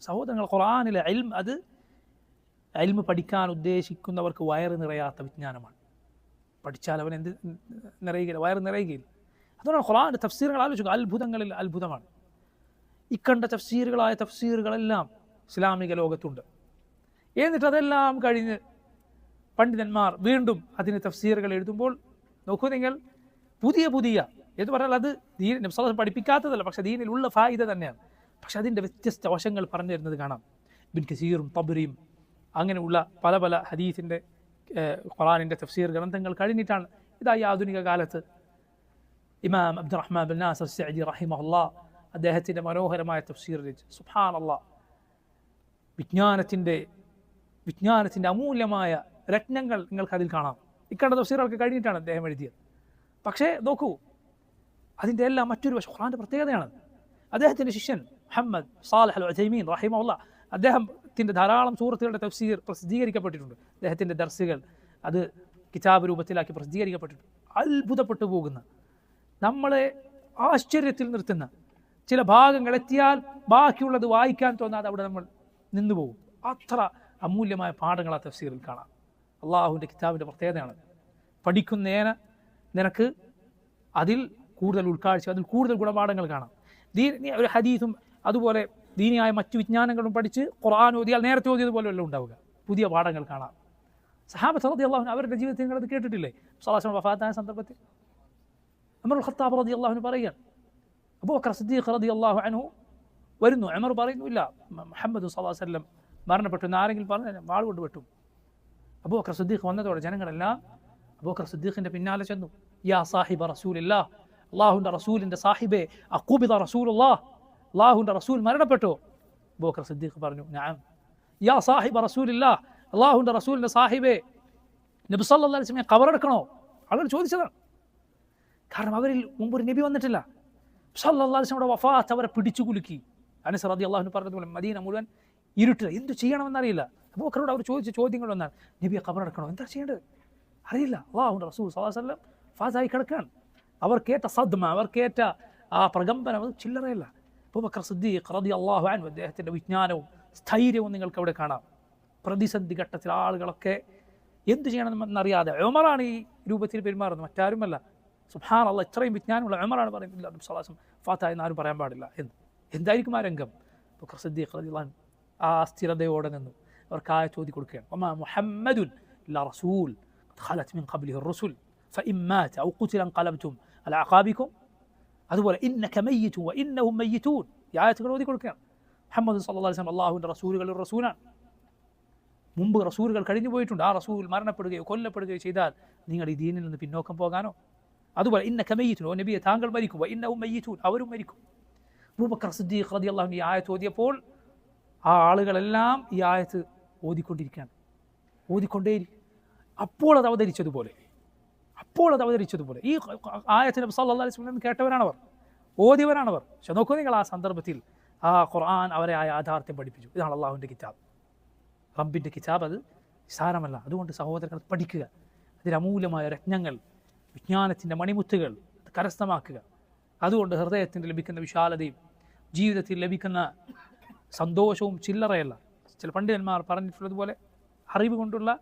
സഹോദരങ്ങൾ ഖുറാനിലെ അൽം അത് അൽമ് പഠിക്കാൻ ഉദ്ദേശിക്കുന്നവർക്ക് വയറ് നിറയാത്ത വിജ്ഞാനമാണ്. പഠിച്ചാൽ അവൻ എന്ത് നിറയുകയില്ല വയറ് നിറയുകയില്ല. അതുകൊണ്ടാണ് ഖുറാന്റെ തഫ്സീറുകൾ ആലോചിക്കുക. അത്ഭുതങ്ങളിൽ അത്ഭുതമാണ്. ഇക്കണ്ട തഫ്സീറുകളായ തഫ്സീറുകളെല്ലാം ഇസ്ലാമിക ലോകത്തുണ്ട്. എന്നിട്ട് അതെല്ലാം കഴിഞ്ഞ് പണ്ഡിതന്മാർ വീണ്ടും അതിന് തഫ്സീറുകൾ എഴുതുമ്പോൾ നോക്കൂ നിങ്ങൾ പുതിയ പുതിയ എന്ന് പറഞ്ഞാൽ അത് ദീൻ പഠിപ്പിക്കാത്തതല്ല പക്ഷേ ദീനിലുള്ള ഫായിദ തന്നെയാണ്. പക്ഷെ അതിന്റെ വ്യത്യസ്ത വശങ്ങൾ പറഞ്ഞു തരുന്നത് കാണാം. ബിൻ കസീറും തബുരിയും അങ്ങനെയുള്ള പല പല ഹദീസിന്റെ ഖുറാനിന്റെ തഫ്സീർ ഗ്രന്ഥങ്ങൾ കഴിഞ്ഞിട്ടാണ് ഇതായി ആധുനിക കാലത്ത് ഇമാം അബ്ദുറഹ്മാൻ ബിൻ നാസർ സഅദി അള്ളാ അദ്ദേഹത്തിന്റെ മനോഹരമായ തഫ്സീർ രചിച്ചു. സുഹാൻ അള്ളാ വിജ്ഞാനത്തിന്റെ വിജ്ഞാനത്തിന്റെ അമൂല്യമായ രത്നങ്ങൾ നിങ്ങൾക്ക് അതിൽ കാണാം. ഇക്കണ്ട തഫ്സീറുകൾക്ക് കഴിഞ്ഞിട്ടാണ് അദ്ദേഹം എഴുതിയത്. പക്ഷേ നോക്കൂ അതിന്റെ എല്ലാം മറ്റൊരു വശം ഖുറാന്റെ പ്രത്യേകതയാണ്. അദ്ദേഹത്തിന്റെ ശിഷ്യൻ മുഹമ്മദ് സാലഹ് അൽ അജൈമീൻ റഹിമുള്ള അദ്ദേഹത്തിന്റെ ധാരാളം സുഹൃത്തുക്കളുടെ തഫ്സീർ പ്രസിദ്ധീകരിക്കപ്പെട്ടിട്ടുണ്ട്. അദ്ദേഹത്തിന്റെ ദർസുകൾ അത് കിതാബ് രൂപത്തിലാക്കി പ്രസിദ്ധീകരിക്കപ്പെട്ടിട്ടുണ്ട്. അത്ഭുതപ്പെട്ടു പോകുന്ന നമ്മളെ ആശ്ചര്യത്തിൽ നിർത്തുന്ന ചില ഭാഗങ്ങൾ എത്തിയാൽ ബാക്കിയുള്ളത് വായിക്കാൻ തോന്നാതെ അവിടെ നമ്മൾ നിന്നു പോകും. അത്ര അമൂല്യമായ പാഠങ്ങൾ ആ തഫ്സീറിൽ കാണാം. അള്ളാഹുവിന്റെ കിതാബിന്റെ പ്രത്യേകതയാണ് പഠിക്കുന്നേന നിനക്ക് അതിൽ കൂടുതൽ ഉൾക്കാഴ്ച അതിൽ കൂടുതൽ ഗുണപാഠങ്ങൾ കാണാം. ദീ ഒരു ഹദീസും അതുപോലെ ദീനിയായ മറ്റു വിജ്ഞാനങ്ങളും പഠിച്ച് ഖുർആൻ ഓതിയാൽ നേരത്തെ ഓതിയതുപോലെയല്ല ഉണ്ടാവുക. പുതിയ പാഠങ്ങൾ കാണാം. സഹാബത്ത് റതി അള്ളാഹു അവരുടെ ജീവിതത്തിൽ നിങ്ങളത് കേട്ടിട്ടില്ലേ? സലാസം വഫാത്തായ സന്ദർഭത്തിൽ. അമർ ഖത്താബ് റതി അള്ളാഹുന് പറയുകയാണ്. അബൂബക്കർ സിദ്ദീഖ് റതി അള്ളാഹു അനു വരുന്നു. അമർ പറയുന്നു ഇല്ല മുഹമ്മദ് സല്ലാ വല്ലം മരണപ്പെട്ടു എന്ന് ആരെങ്കിലും പറഞ്ഞു വാൾ കൊണ്ട് വെട്ടും. അബൂബക്കർ സിദ്ദീഖ് വന്നതോടെ ജനങ്ങളെല്ലാം അബൂബക്കർ സിദ്ദീഖിന്റെ പിന്നാലെ ചെന്നു. യാ സാഹിബ റസൂലില്ല അള്ളാഹുന്റെ റസൂലിന്റെ സാഹിബെ അക്കൂബിത റസൂലുല്ലാ അള്ളാഹുന്റെ റസൂൽ മരണപ്പെട്ടോ. ബോക്കർ സിദ്ദീഖ് പറഞ്ഞു ഞാൻ യാ സാഹിബ റസൂലില്ല അള്ളാഹുന്റെ റസൂലിന്റെ സാഹിബെ നബി സല്ലല്ലാഹു അലൈഹി വസല്ലം ഖബറടക്കണോ ആളുകൾ ചോദിച്ചതാണ്. കാരണം അവരിൽ മുമ്പ് ഒരു നബി വന്നിട്ടില്ല. വസല്ലം വഫാത്ത് അവരെ പിടിച്ചു കുലുക്കി. അനസ് റതി അള്ളാഹുന് പറഞ്ഞതുപോലെ മദീന മുഴുവൻ ഇരുട്ട് എന്ത് ചെയ്യണമെന്നറിയില്ല. ബോക്കറോട് അവർ ചോദിച്ച ചോദ്യങ്ങൾ വന്നാൽ നബിയെ ഖബറടക്കണോ എന്താ ചെയ്യേണ്ടത്? അറിയില്ല. അള്ളാഹുന്റെ റസൂൽ വസല്ലം ഫാസായി കിടക്കുകയാണ്. അവർക്കേറ്റ സദ്മ അവർക്കേറ്റ ആ പ്രകമ്പനം അത് ചില്ലറയല്ല. അബൂബക്കർ സിദ്ദീഖ് റതി അള്ളാഹു അൻവു അദ്ദേഹത്തിൻ്റെ വിജ്ഞാനവും സ്ഥൈര്യവും നിങ്ങൾക്ക് അവിടെ കാണാം പ്രതിസന്ധി ഘട്ടത്തിൽ ആളുകളൊക്കെ എന്ത് ചെയ്യണമെന്നറിയാതെ ഉമറാണ് ഈ രൂപത്തിൽ പെരുമാറുന്നത് മറ്റാരുമല്ല സുഹാനുള്ള ഇത്രയും വിജ്ഞാനമുള്ള ഉമറാണ് പറയുന്നില്ല നബി സ്വലാസം ഫാത്ത എന്നാരും പറയാൻ പാടില്ല എന്ന് എന്തായിരിക്കും ആ രംഗം ബുക്കർ സിദ്ദീഖ് റതിലാൻ ആ സ്ഥിരതയോടെ നിന്നു അവർക്ക് ആയ ചോദ്യം കൊടുക്കുകയാണ് ഒമാ മുഹമ്മദുൻ റസൂൽ ഖലത്ത് മിൻ ഖബ്ലിഹി റസുൽ ഫഇമ്മാത ഔ ഖുതില അൻഖലബ്തും അല അഖാബിക്കും അതുപോലെ ഇന്നക മയ്യിറ്റും ഇന്നവും മയ്യിറ്റൂൻ ഈ ആയത്തുകൾ ഓതി കൊടുക്കുകയാണ് മുഹമ്മദ് അലൈഹി വസല്ലം അള്ളാഹുവിന്റെ റസൂലുകളുടെ റസൂലാണ്. മുമ്പ് റസൂലുകൾ കഴിഞ്ഞു പോയിട്ടുണ്ട്. ആ റസൂൽ മരണപ്പെടുകയോ കൊല്ലപ്പെടുകയോ ചെയ്താൽ നിങ്ങൾ ഈ ദീനിൽ നിന്ന് പിന്നോക്കം പോകാനോ? അതുപോലെ ഇന്ന കമയ്യറ്റുൻ ഓ നബിയെ താങ്കൾ മരിക്കും. ഇന്നവും മയ്യറ്റൂൻ അവരും മരിക്കും. അബൂബക്കർ സിദ്ദീഖ് റതി അള്ളാഹു ഈ ആയത്ത് ഓതിയപ്പോൾ ആ ആളുകളെല്ലാം ഈ ആയത്ത് ഓതിക്കൊണ്ടിരിക്കുകയാണ്. ഓതിക്കൊണ്ടേയിരിക്കും. അപ്പോൾ അത് അവതരിച്ചതുപോലെ. അപ്പോൾ അത് അവതരിച്ചതുപോലെ ഈ ആയത്തിന് സല്ലാ അലൈഹി വസല്ലം കേട്ടവരാണവർ ഓതിയവരാണവർ പക്ഷെ നോക്കൂ നിങ്ങൾ ആ സന്ദർഭത്തിൽ ആ ഖുർആൻ അവരെ ആ യാഥാർത്ഥ്യം പഠിപ്പിച്ചു. ഇതാണ് അള്ളാഹുവിന്റെ കിതാബ്. റബ്ബിന്റെ കിതാബ് അത് സാരമല്ല അതുകൊണ്ട് സഹോദരങ്ങൾ പഠിക്കുക. അതിൽ അമൂല്യമായ രത്നങ്ങൾ വിജ്ഞാനത്തിന്റെ മണിമുത്തുകൾ കരസ്ഥമാക്കുക. അതുകൊണ്ട് ഹൃദയത്തിന് ലഭിക്കുന്ന വിശാലതയും ജീവിതത്തിൽ ലഭിക്കുന്ന സന്തോഷവും ചില്ലറയല്ല. ചില പണ്ഡിതന്മാർ പറഞ്ഞിട്ടുള്ളതുപോലെ അറിവ് കൊണ്ടുള്ള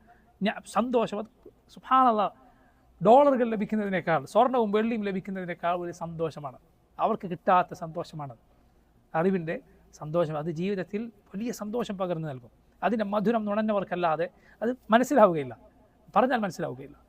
സന്തോഷം. അത് സുഭാനുള്ള ഡോളറുകൾ ലഭിക്കുന്നതിനേക്കാൾ സ്വർണവും വെള്ളിയും ലഭിക്കുന്നതിനേക്കാൾ ഒരു സന്തോഷമാണ്. അവർക്ക് കിട്ടാത്ത സന്തോഷമാണ്. അറിവിന്റെ സന്തോഷം അത് ജീവിതത്തിൽ വലിയ സന്തോഷം പകർന്നു നൽകും. അതിന്റെ മധുരം നുണഞ്ഞവർക്കല്ലാതെ അത് മനസ്സിലാവുകയില്ല. പറഞ്ഞാൽ മനസ്സിലാവുകയില്ല.